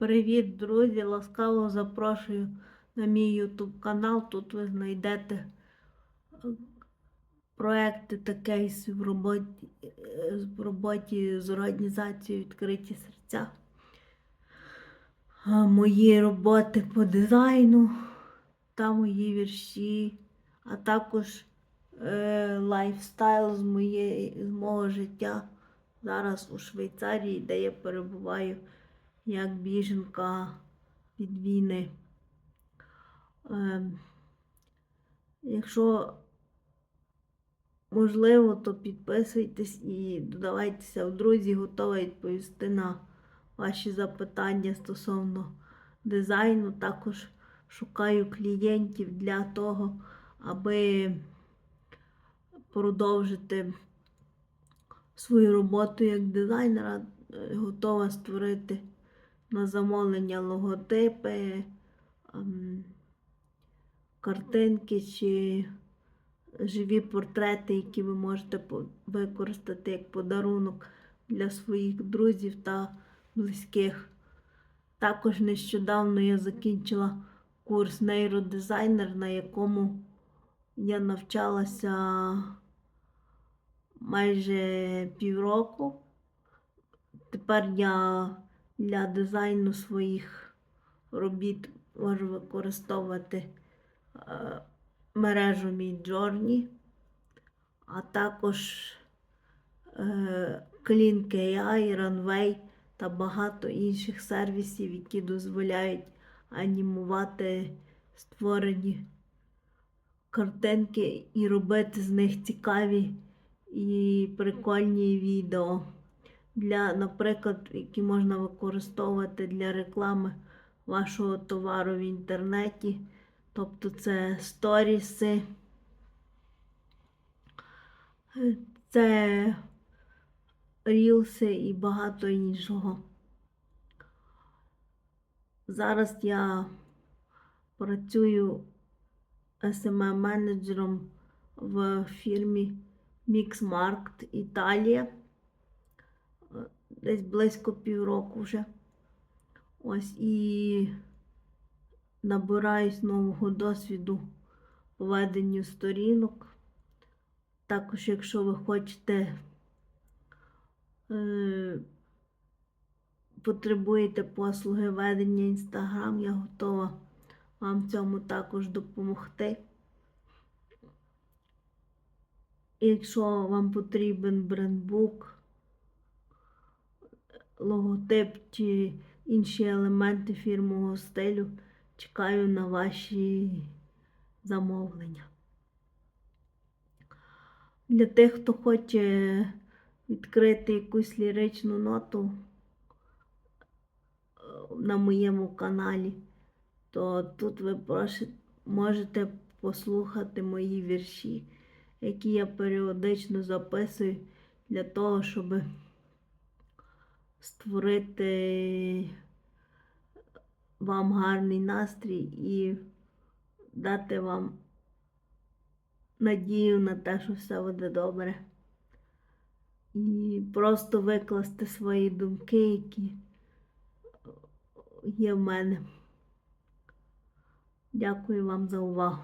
Привіт, друзі! Ласкаво запрошую на мій YouTube канал. Тут ви знайдете е, проекти таке в роботі, е, в роботі з організацією Відкриті серця. Мої роботи по дизайну та мої вірші, а також е, лайфстайл з, моєї, з мого життя зараз у Швейцарії, де я перебуваю як біженка від війни. Ем, якщо можливо, то підписуйтесь і додавайтеся в друзі, готова відповісти на ваші запитання стосовно дизайну. Також шукаю клієнтів для того, аби продовжити свою роботу як дизайнера, Е, готова створити на замовлення логотипи, ем, картинки чи живі портрети, які ви можете використати як подарунок для своїх друзів та близьких. Також нещодавно я закінчила курс нейродизайнер, на якому я навчалася майже півроку. Тепер я для дизайну своїх робіт можу використовувати е, мережу Midjourney, а також е, Clean AI, Runway та багато інших сервісів, які дозволяють анімувати створені картинки і робити з них цікаві і прикольні відео для, наприклад, які можна використовувати для реклами вашого товару в інтернеті. Тобто це сторіси, це рілси і багато іншого. Зараз я працюю smm менеджером в фірмі Mixmarkt Італія десь близько півроку вже. Ось і набираюсь нового досвіду по веденню сторінок. Також, якщо ви хочете, е, потребуєте послуги ведення Інстаграм, я готова вам цьому також допомогти. Якщо вам потрібен брендбук, логотип чи інші елементи фірмового стилю. Чекаю на ваші замовлення. Для тих, хто хоче відкрити якусь ліричну ноту е, на моєму каналі, то тут ви можете послухати мої вірші, які я періодично записую для того, щоб створити вам гарний настрій і дати вам надію на те, що все буде добре. І просто викласти свої думки, які є в мене. Дякую вам за увагу.